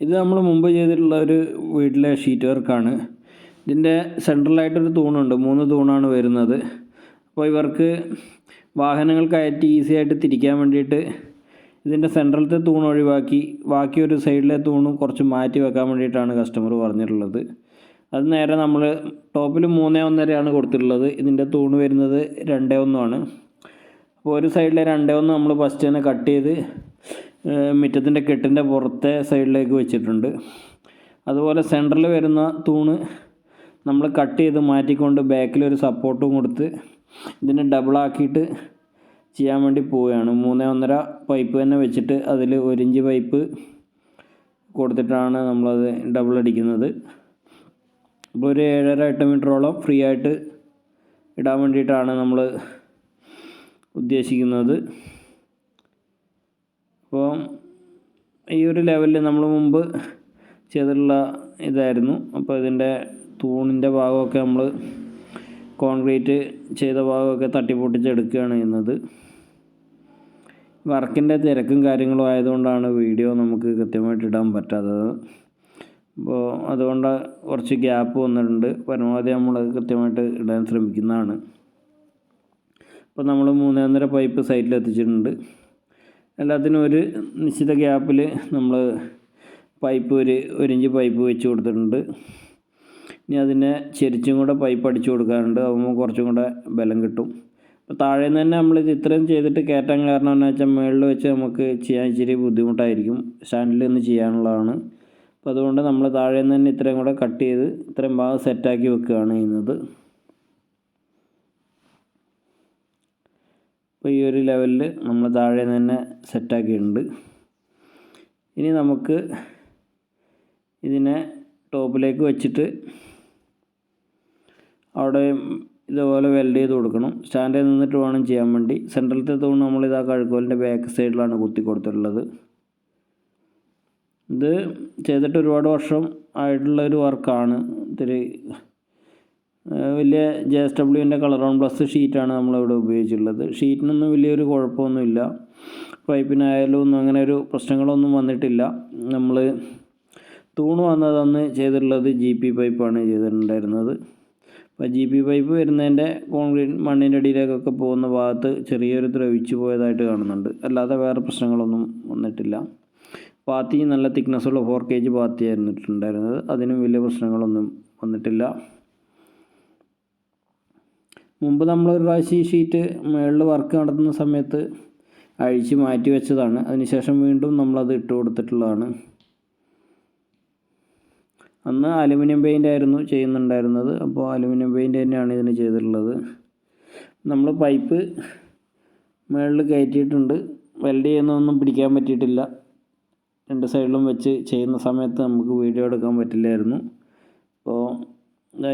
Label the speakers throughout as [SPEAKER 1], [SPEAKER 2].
[SPEAKER 1] ഇത് നമ്മൾ മുമ്പ് ചെയ്തിട്ടുള്ള ഒരു വീട്ടിലെ ഷീറ്റ് വർക്കാണ് ഇതിന്റെ സെൻട്രലായിട്ടൊരു തൂണുണ്ട്. മൂന്ന് തൂണാണ് വരുന്നത്. അപ്പോൾ ഇവർക്ക് വാഹനങ്ങൾ കയറ്റി ഈസി ആയിട്ട് തിരിക്കാൻ വേണ്ടിയിട്ട് ഇതിന്റെ സെൻട്രലത്തെ തൂണ് ഒഴിവാക്കി ബാക്കി ഒരു സൈഡിലെ തൂണും കുറച്ച് മാറ്റി വെക്കാൻ വേണ്ടിയിട്ടാണ് കസ്റ്റമർ പറഞ്ഞിട്ടുള്ളത്. അത് നേരെ നമ്മൾ ടോപ്പിൽ മൂന്നേ ഒന്നരയാണ് കൊടുത്തിട്ടുള്ളത്. ഇതിന്റെ തൂണ് വരുന്നത് രണ്ടേ ഒന്നുമാണ് അപ്പോൾ ഒരു സൈഡിലെ രണ്ടേ ഒന്ന് നമ്മൾ ഫസ്റ്റ് തന്നെ കട്ട് ചെയ്ത് മുറ്റത്തിന്റെ കെട്ടിന്റെ പുറത്തെ സൈഡിലേക്ക് വെച്ചിട്ടുണ്ട്. അതുപോലെ സെന്ററിൽ വരുന്ന തൂണ് നമ്മൾ കട്ട് ചെയ്ത് മാറ്റിക്കൊണ്ട് ബാക്കിലൊരു സപ്പോർട്ടും കൊടുത്ത് ഇതിനെ ഡബിളാക്കിയിട്ട് ചെയ്യാൻ വേണ്ടി പോവുകയാണ്. മൂന്നേ ഒന്നര പൈപ്പ് തന്നെ വെച്ചിട്ട് അതിൽ ഒരിഞ്ച് പൈപ്പ് കൊടുത്തിട്ടാണ് നമ്മളത് ഡബിൾ അടിക്കുന്നത്. അപ്പോൾ ഒരു ഏഴര എട്ട് മീറ്ററോളം ഫ്രീ ആയിട്ട് ഇടാൻ വേണ്ടിയിട്ടാണ് നമ്മൾ ഉദ്ദേശിക്കുന്നത്. അപ്പോൾ ഈ ഒരു ലെവലിൽ നമ്മൾ മുമ്പ് ചെയ്തിട്ടുള്ള ഇതായിരുന്നു. അപ്പോൾ ഇതിന്റെ തൂണിന്റെ ഭാഗമൊക്കെ നമ്മൾ കോൺക്രീറ്റ് ചെയ്ത ഭാഗമൊക്കെ തട്ടിപ്പൊട്ടിച്ചെടുക്കുകയാണ് ചെയ്യുന്നത്. വർക്കിന്റെ തിരക്കും കാര്യങ്ങളും ആയതുകൊണ്ടാണ് വീഡിയോ നമുക്ക് കൃത്യമായിട്ട് ഇടാൻ പറ്റാത്തത്. അപ്പോൾ അതുകൊണ്ട് കുറച്ച് ഗ്യാപ്പ് വന്നിട്ടുണ്ട്. പരമാവധി നമ്മൾ കൃത്യമായിട്ട് ഇടാൻ ശ്രമിക്കുന്നതാണ്. അപ്പോൾ നമ്മൾ മൂന്നേ ഒന്നര പൈപ്പ് സൈറ്റിൽ എത്തിച്ചിട്ടുണ്ട് എല്ലാത്തിനും ഒരു നിശ്ചിത ഗ്യാപ്പിൽ നമ്മൾ പൈപ്പ് ഒരു ഒരു ഇഞ്ച് പൈപ്പ് വെച്ച് കൊടുത്തിട്ടുണ്ട്. ഇനി അതിനെ ചെരിച്ചും കൂടെ പൈപ്പ് അടിച്ചു കൊടുക്കാറുണ്ട്. അതാകുമ്പോൾ കുറച്ചും കൂടെ ബലം കിട്ടും. അപ്പോൾ താഴെ നിന്ന് തന്നെ നമ്മളിത് ഇത്രയും ചെയ്തിട്ട് കയറ്റാൻ കാരണം എന്ന് വെച്ചാൽ മുകളിൽ വെച്ച് നമുക്ക് ചെയ്യാൻ ഇച്ചിരി ബുദ്ധിമുട്ടായിരിക്കും. സ്റ്റാൻഡിൽ നിന്ന് ചെയ്യാനുള്ളതാണ്. അപ്പോൾ അതുകൊണ്ട് നമ്മൾ താഴെ നിന്ന് തന്നെ ഇത്രയും കൂടെ കട്ട് ചെയ്ത് ഇത്രയും ഭാഗം സെറ്റാക്കി വെക്കുകയാണ് ചെയ്യുന്നത്. അപ്പോൾ ഈ ഒരു ലെവലിൽ നമ്മൾ താഴെ തന്നെ സെറ്റാക്കിയിട്ടുണ്ട് ഇനി നമുക്ക് ഇതിനെ ടോപ്പിലേക്ക് വെച്ചിട്ട് അവിടെ ഇതുപോലെ വെൽഡ് ചെയ്ത് കൊടുക്കണം. സ്റ്റാൻഡിൽ നിന്നിട്ട് വേണം ചെയ്യാൻ വേണ്ടി. സെൻട്രലത്തെ തൂണ് നമ്മൾ ഇതാ കഴുക്കോലിന്റെ ബാക്ക് സൈഡിലാണ് കുത്തി കൊടുത്തിട്ടുള്ളത്. ഇത് ചെയ്തിട്ട് ഒരുപാട് വർഷം ആയിട്ടുള്ള ഒരു വർക്കാണ് ഇത്തിരി വലിയ ജെ എസ് ഡബ്ല്യുവിന്റെ കളർ ഓൺ പ്ലസ് ഷീറ്റാണ് നമ്മളിവിടെ ഉപയോഗിച്ചിട്ടുള്ളത്. ഷീറ്റിനൊന്നും വലിയൊരു കുഴപ്പമൊന്നുമില്ല. പൈപ്പിനായാലും ഒന്നും അങ്ങനെ ഒരു പ്രശ്നങ്ങളൊന്നും വന്നിട്ടില്ല. നമ്മൾ തൂണ് വന്നതന്ന് ചെയ്തിട്ടുള്ളത് ജി പി പൈപ്പാണ് ചെയ്തിട്ടുണ്ടായിരുന്നത്. അപ്പോൾ ജി പി പൈപ്പ് വരുന്നതിന്റെ കോൺക്രീറ്റ് മണ്ണിന്റെ അടിയിലേക്കൊക്കെ പോകുന്ന ഭാഗത്ത് ചെറിയൊരു ദ്രവിച്ചു പോയതായിട്ട് കാണുന്നുണ്ട്. അല്ലാതെ വേറെ പ്രശ്നങ്ങളൊന്നും വന്നിട്ടില്ല. പാത്തി നല്ല തിക്നെസ്സുള്ള ഫോർ കെ ജി പാത്തി ആയിരുന്നിട്ടുണ്ടായിരുന്നത് അതിനും വലിയ പ്രശ്നങ്ങളൊന്നും വന്നിട്ടില്ല. മുമ്പ് നമ്മളൊരു പ്രാവശ്യം ഈ ഷീറ്റ് മുകളിൽ വർക്ക് നടത്തുന്ന സമയത്ത് അഴിച്ച് മാറ്റി വെച്ചതാണ്. അതിനുശേഷം വീണ്ടും നമ്മളത് ഇട്ട് കൊടുത്തിട്ടുള്ളതാണ്. അന്ന് അലുമിനിയം പെയിന്റ് ആയിരുന്നു ചെയ്യുന്നുണ്ടായിരുന്നത്. അപ്പോൾ അലുമിനിയം പെയിന്റ് തന്നെയാണ് ഇതിന് ചെയ്തിട്ടുള്ളത്. നമ്മൾ പൈപ്പ് മുകളിൽ കയറ്റിയിട്ടുണ്ട്. വെൽഡ് ചെയ്യുന്നതൊന്നും പിടിക്കാൻ പറ്റിയിട്ടില്ല. രണ്ട് സൈഡിലും വെച്ച് ചെയ്യുന്ന സമയത്ത് നമുക്ക് വീഡിയോ എടുക്കാൻ പറ്റില്ലായിരുന്നു. അപ്പോൾ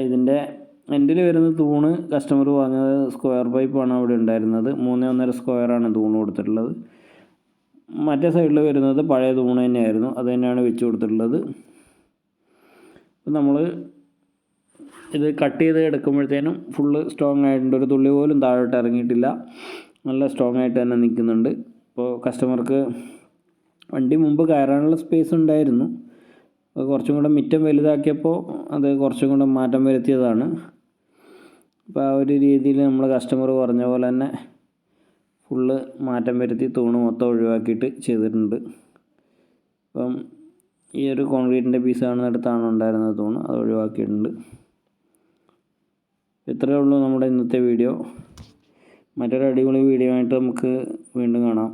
[SPEAKER 1] ഇതിന്റെ എൻഡിൽ വരുന്ന തൂണ് കസ്റ്റമർ പറഞ്ഞത് സ്ക്വയർ പൈപ്പാണ് അവിടെ ഉണ്ടായിരുന്നത്. മൂന്ന് ഒന്നര സ്ക്വയറാണ് തൂണ് കൊടുത്തിട്ടുള്ളത്. മറ്റേ സൈഡിൽ വരുന്നത് പഴയ തൂണ് തന്നെയായിരുന്നു. അത് തന്നെയാണ് വെച്ച് കൊടുത്തിട്ടുള്ളത്. നമ്മൾ ഇത് കട്ട് ചെയ്ത് എടുക്കുമ്പോഴത്തേനും ഫുള്ള് സ്ട്രോങ് ആയിട്ടുണ്ട്. ഒരു തുള്ളി പോലും താഴോട്ട് ഇറങ്ങിയിട്ടില്ല. നല്ല സ്ട്രോങ് ആയിട്ട് തന്നെ നിൽക്കുന്നുണ്ട്. അപ്പോൾ കസ്റ്റമർക്ക് വണ്ടി മുമ്പ് കയറാനുള്ള സ്പേസ് ഉണ്ടായിരുന്നു. കുറച്ചും കൂടെ മിറ്റം വലുതാക്കിയപ്പോൾ അത് കുറച്ചും കൂടെ മാറ്റം വരുത്തിയതാണ്. അപ്പോൾ ആ ഒരു രീതിയിൽ നമ്മൾ കസ്റ്റമർ പറഞ്ഞ പോലെ തന്നെ ഫുള്ള് മാറ്റം വരുത്തി തൂണ് മൊത്തം ഒഴിവാക്കിയിട്ട് ചെയ്തിട്ടുണ്ട്. അപ്പം ഈ ഒരു കോൺക്രീറ്റിന്റെ പീസ് കാണുന്നിടത്താണ് ഉണ്ടായിരുന്നത് തൂണ് അത് ഒഴിവാക്കിയിട്ടുണ്ട്. ഇത്രയേ ഉള്ളൂ നമ്മുടെ ഇന്നത്തെ വീഡിയോ മറ്റൊരു അടിപൊളി വീഡിയോ ആയിട്ട് നമുക്ക് വീണ്ടും കാണാം.